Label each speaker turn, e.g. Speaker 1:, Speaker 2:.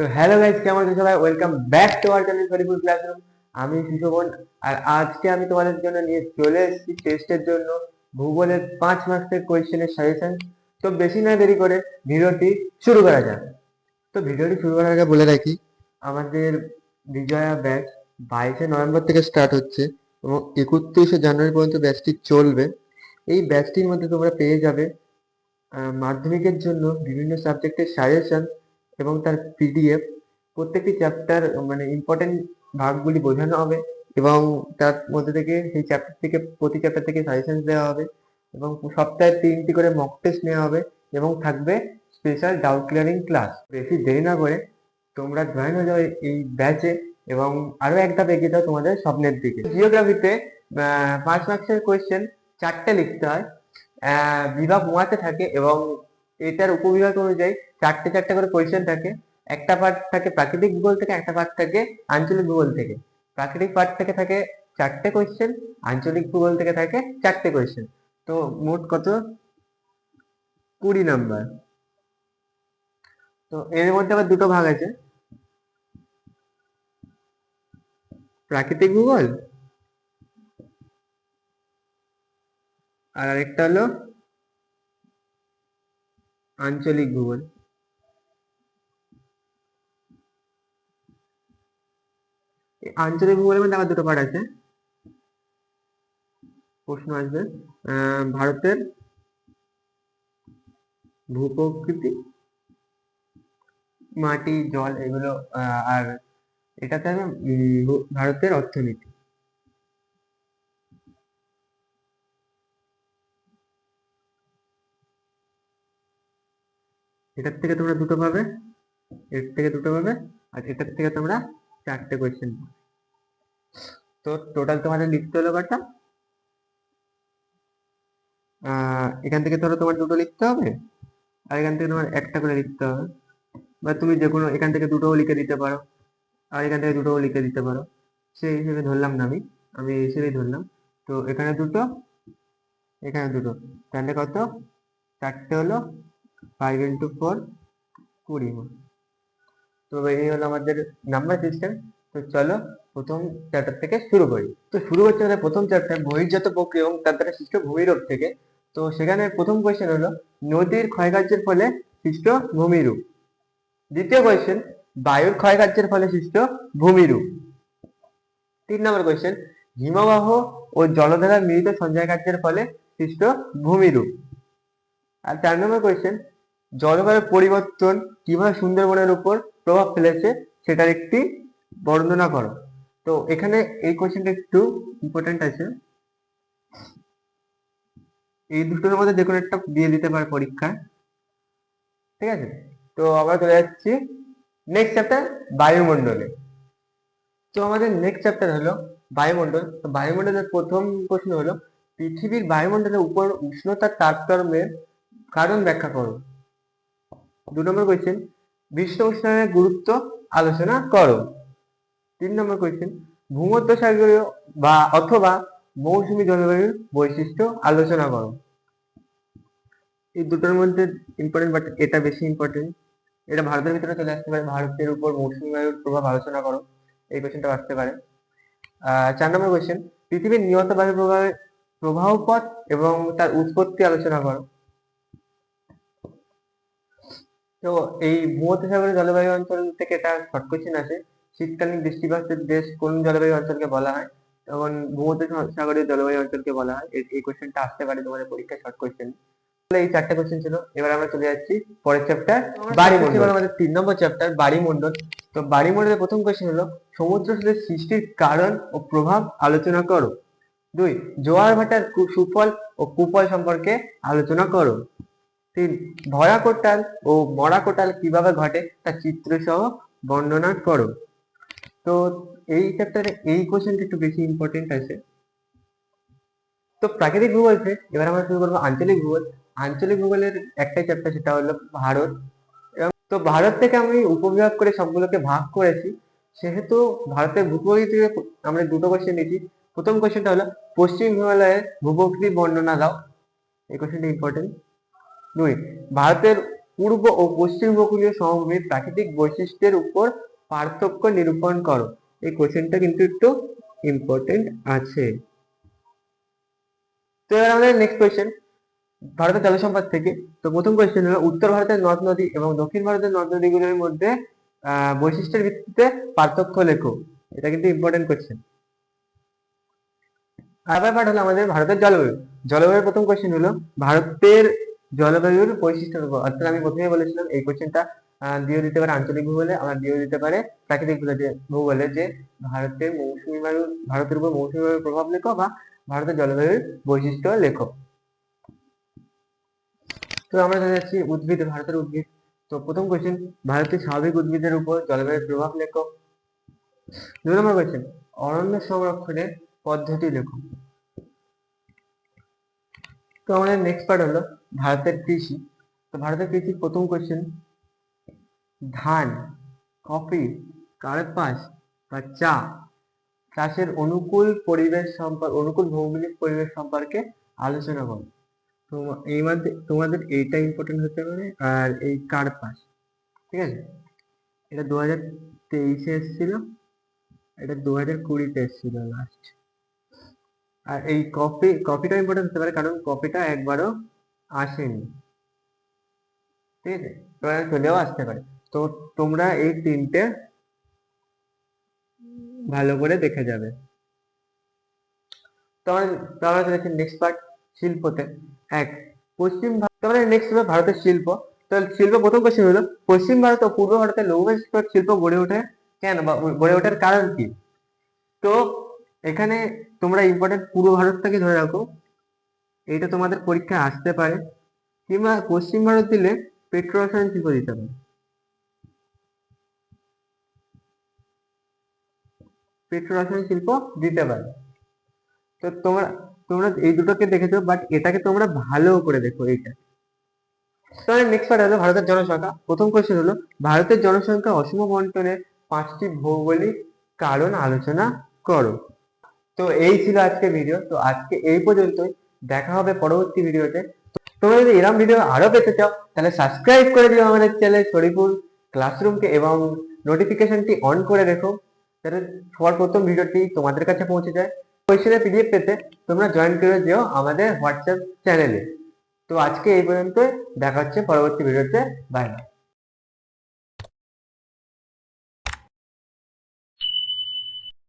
Speaker 1: তো hello guys কেমন আছো সবাই? Welcome back to our channel Veriful classroom আমি সুশোভন, আর আজকে আমি তোমাদের জন্য নিয়ে চলে এসেছি টেস্টের জন্য ভূগোলের পাঁচ মার্কসের কোয়েশ্চেনের সাজেশন তো বেশি না দেরি করে ভিডিওটি শুরু করা যাক। তো ভিডিওটি শুরু করার আগে বলে রাখি, আমাদের বিজয়া ব্যাচ বাইশে নভেম্বর থেকে স্টার্ট হচ্ছে এবং একত্রিশে জানুয়ারি পর্যন্ত ব্যাচটি চলবে। এই ব্যাচটির মধ্যে তোমরা পেয়ে যাবে মাধ্যমিকের জন্য বিভিন্ন সাবজেক্টের সাজেশন এবং তার পিডিএফ প্রত্যেকটি চ্যাপ্টার মানে ইম্পর্টেন্ট ভাগগুলি বোঝানো হবে এবং তার মধ্যে থেকে সেই চ্যাপ্টার থেকে প্রতি চ্যাপ্টার থেকে সাজেশন দেওয়া হবে এবং সপ্তাহে তিনটি করে মক টেস্ট নেওয়া হবে এবং থাকবে স্পেশাল ডাউট ক্লিয়ারিং ক্লাস বেশি দেরি না করে তোমরা জয়েন হয়ে যাও এই- ব্যাচে এবং আরও এক ধাপ এগিয়ে যাও তোমাদের স্বপ্নের দিকে। জিওগ্রাফিতে পাঁচ মার্কসের কোয়েশ্চেন চারটে লিখতে হয়। বিভাগ ওয়াতে থাকে এবং এটার উপবিভাগ অনুযায়ী চারটে চারটে করে কোয়েশ্চেন থাকে, একটা পার্ট থাকে প্রাকৃতিক ভূগোল থেকে, একটা পার্ট থাকে আঞ্চলিক ভূগোল থেকে। প্রাকৃতিক পার্ট থেকে থাকে চারটে কোয়েশ্চেন আঞ্চলিক ভূগোল থেকে থাকে চারটে কোয়েশ্চেন তো মোট কত? কুড়ি নাম্বার তো এর মধ্যে আবার দুটো ভাগ আছে। প্রাকৃতিক ভূগোল আর আরেকটা হলো আঞ্চলিক ভূগোল এই আঞ্চলিক ভূগোলের মধ্যে আবার দুটো পার্ট আছে। প্রশ্ন আসবে ভারতের ভূপ্রকৃতি, মাটি, জল এগুলো আর এটাতে হবে ভারতের অর্থনীতি। এটার থেকে তোমরা দুটো পাবে, এর থেকে দুটো পাবে, আর এটার থেকে তোমরা চারটে কোয়েশ্চেন তো টোটাল তোমাদের লিখতে হলো কটা এখান থেকে ধরো তোমার দুটো লিখতে হবে, আর এখান থেকে তোমার একটা করে লিখতে হবে। বা তুমি যে কোনো, এখান থেকে দুটোও লিখে দিতে পারো, আর এখান থেকে দুটোও লিখে দিতে পারো। সেই হিসেবে ধরলাম না আমি আমি এই হিসেবেই ধরলাম। তো এখানে দুটো এখানে দুটো। তাহলে কত? চারটে হলো ফাইভ ইন্টু ফোর কুড়ি। তো এই হলো আমাদের নাম্বার সিস্টেম তো চলো প্রথম চ্যাপ্টার থেকে শুরু করি। তো শুরু করছে আমাদের প্রথম চ্যাপ্টার বহির্জাত প্রক্রিয়া এবং তার দ্বারা সৃষ্ট ভূমিরূপ থেকে। তো সেখানে প্রথম কোয়েশ্চেন হলো, নদীর ক্ষয়কার্যের ফলে সৃষ্ট ভূমিরূপ। দ্বিতীয় কোয়েশ্চেন বায়ুর ক্ষয়কার্যের ফলে সৃষ্ট ভূমিরূপ। তিন নম্বর কোয়েশ্চেন হিমবাহ ও জলধারার মিলিত সঞ্চয় কার্যের ফলে সৃষ্ট ভূমিরূপ। আর চার নম্বর কোয়েশ্চেন জলবায়ুর পরিবর্তন কীভাবে সুন্দরবনের উপর প্রভাব ফেলেছে, সেটার একটি বর্ণনা করো। তো এখানে এই কোয়েশ্চেনটা একটু ইম্পর্টেন্ট আছে। এই দুটোর মধ্যে যে কোনো একটা দিয়ে দিতে পারে পরীক্ষায় ঠিক আছে? তো আমরা চলে যাচ্ছি নেক্সট চ্যাপ্টার বায়ুমণ্ডলে। তো আমাদের নেক্সট চ্যাপ্টার হলো বায়ুমণ্ডল। তো বায়ুমণ্ডলের প্রথম প্রশ্ন হলো, পৃথিবীর বায়ুমণ্ডলের উপর উষ্ণতার তারতম্যের কারণ ব্যাখ্যা করো। দু নম্বর কোয়েশ্চেন বিশ্ব উষ্ণায়নের গুরুত্ব আলোচনা করো। তিন নম্বর কোয়েশ্চেন ভূমধ্যসাগরীয় বা অথবা মৌসুমী জলবায়ুর বৈশিষ্ট্য আলোচনা করো। এই দুটোর মধ্যে ইম্পর্টেন্ট বাট এটা বেশি ইম্পর্টেন্ট এটা ভারতের ভিতরে চলে আসতে পারে, ভারতের উপর মৌসুমী বায়ুর প্রভাব আলোচনা করো, এই কোয়েশ্চেনটা আসতে পারে। চার নম্বর কোয়েশ্চেন পৃথিবীর নিয়ত বায়ু প্রভাবের প্রবাহ পথ এবং তার উৎপত্তি আলোচনা করো। তো এই ভূমধ্যসাগরীয় জলবায়ু অঞ্চল থেকে এটা শর্ট কোয়েশ্চেন আছে শীতকালীন বৃষ্টিপাতের দেশ কোন জলবায়ু অঞ্চলকে বলা হয়? তখন ভূমধ্যসাগরীয় জলবায়ু অঞ্চলকে বলা হয়। এই- কোয়েশ্চেনটা আসতে পারে তোমাদের পরীক্ষায় শর্ট কোয়েশ্চেন এই চারটা কোয়েশ্চেন ছিল। এবার আমরা চলে যাচ্ছি পরের চ্যাপ্টার বাড়িমণ্ডল। আমাদের তিন নম্বর চ্যাপ্টার বাড়িমণ্ডল। তো বাড়িমণ্ডলের প্রথম কোয়েশ্চেন হলো সমুদ্র স্রোতের সৃষ্টির কারণ ও প্রভাব আলোচনা করো। দুই জোয়ার ভাটার সুফল ও কুফল সম্পর্কে আলোচনা করো। তিন ভরা কোটাল ও মরা কোটাল কীভাবে ঘটে তা চিত্র সহ বর্ণনা করো। তো এই চ্যাপ্টারে এই কোশ্চেনটা একটু বেশি ইম্পর্টেন্ট আছে। তো প্রাকৃতিক ভূগোল থেকে এবার আমরা শুরু করব আঞ্চলিক ভূগোল। আঞ্চলিক ভূগোলের একটাই চ্যাপ্টার সেটা হলো ভারত। এবং তো ভারত থেকে আমি উপবিভাগ করে সবগুলোকে ভাগ করেছি। সেহেতু ভারতের ভূপ্রকৃতি থেকে আমরা দুটো কোয়েশ্চেন নিয়েছি। প্রথম কোশ্চেনটা হলো, পশ্চিম হিমালয়ের ভূপ্রকৃতি বর্ণনা দাও। এই কোশ্চেনটা ইম্পর্টেন্ট দুই, ভারতের পূর্ব ও পশ্চিম উপকূলীয় সমভূমির প্রাকৃতিক বৈশিষ্ট্যের উপর পার্থক্য নিরূপণ করো। এই কোশ্চেনটা কিন্তু একটু ইম্পর্টেন্ট আছে। তো এবার আমাদের নেক্সট কোয়েশ্চেন ভারতের জলসম্পদ থেকে। তো প্রথম কোয়েশ্চেন হলো, উত্তর ভারতের নদ নদী এবং দক্ষিণ ভারতের নদ নদীগুলোর মধ্যে বৈশিষ্ট্যের ভিত্তিতে পার্থক্য লেখো। এটা কিন্তু ইম্পর্টেন্ট কোয়েশ্চেন আবার পাঠ হলো আমাদের ভারতের জলবায়ু। জলবায়ুর প্রথম কোয়েশ্চেন হলো, ভারতের জলবায়ুর বৈশিষ্ট্য অর্থাৎ আমি প্রথমে বলেছিলাম, এই কোয়েশ্চেনটা দিয়েও দিতে পারে আঞ্চলিক ভূগোলে, আবার দিয়েও দিতে পারে প্রাকৃতিক ভূগোলে- যে ভারতের মৌসুমী বায়ু ভারতের উপর মৌসুমী বায়ুর প্রভাব লেখো বা ভারতের জলবায়ুর বৈশিষ্ট্য লেখো। তো আমরা জানা যাচ্ছি উদ্ভিদ, ভারতের উদ্ভিদ। তো প্রথম কোয়েশ্চেন ভারতের স্বাভাবিক উদ্ভিদের উপর জলবায়ুর প্রভাব লেখো। দুই নম্বর কোয়েশ্চেন অরণ্য সংরক্ষণের পদ্ধতি লেখো। তো আমাদের নেক্সট পার্ট হলো ভারতের কৃষি। তো ভারতের কৃষির প্রথম কোয়েশ্চেন ধান, কফি কার্পাস বা চা চাষের অনুকূল পরিবেশ সম্পর্কে অনুকূল ভৌগোলিক পরিবেশ সম্পর্কে আলোচনা করো এই মধ্যে তোমাদের এইটা ইম্পর্টেন্ট হতে পারে আর এই কার্পাস ঠিক আছে? এটা দু হাজার তেইশে এসেছিল, এটা দু হাজার কুড়িতে এসেছিল লাস্ট আর এই কপি কপিটা ইম্পর্টেন্ট হতে পারে কারণ কপিটা একবারও আসেনি, ঠিক আছে? চলেও আসতে পারে। তো তোমরা এই তিনটে ভালো করে দেখে যাবে। নেক্সট পার্ট শিল্পতে। এক, পশ্চিম তারপরে নেক্সট হলো ভারতের শিল্প। তো শিল্প প্রথম কোশ্চেন হলো, পশ্চিম ভারত ও পূর্ব ভারতের লৌহ শিল্প গড়ে ওঠে কেন বা গড়ে ওঠার কারণ কি? তো এখানে তোমরা ইম্পর্টেন্ট পূর্ব ভারতটাকে ধরে রাখো। এইটা তোমাদের পরীক্ষায় আসতে পারে। কিংবা পশ্চিম ভারত দিলে পেট্রো রসায়ন শিল্প দিতে পারে পেট্রো রসায়ন শিল্প দিতে পারে। তো তোমরা তোমরা এই দুটোকে দেখেছ বাট এটাকে তোমরা ভালো করে দেখো এইটা। তাহলে নেক্সট পার্ট হলো ভারতের জনসংখ্যা। প্রথম কোশ্চেন হলো, ভারতের জনসংখ্যা অসম বন্টনের পাঁচটি ভৌগোলিক কারণ আলোচনা করো। তো এই ছিল আজকে ভিডিও তো আজকে এই পর্যন্তই। দেখা হবে পরবর্তী ভিডিওতে তোমরা যদি এরকম ভিডিও আরও পেতে চাও, তাহলে সাবস্ক্রাইব করে দিও আমাদের চ্যানেল শরীফুল ক্লাসরুমকে এবং নোটিফিকেশনটি অন করে রেখো। যাতে সবার প্রথম ভিডিওটি তোমাদের কাছে পৌঁছে যায়। কোয়েশ্চেনের পিডিএফ পেতে তোমরা জয়েন করে যেও আমাদের হোয়াটসঅ্যাপ চ্যানেলে তো আজকে এই পর্যন্ত দেখা হচ্ছে পরবর্তী ভিডিওতে। বাই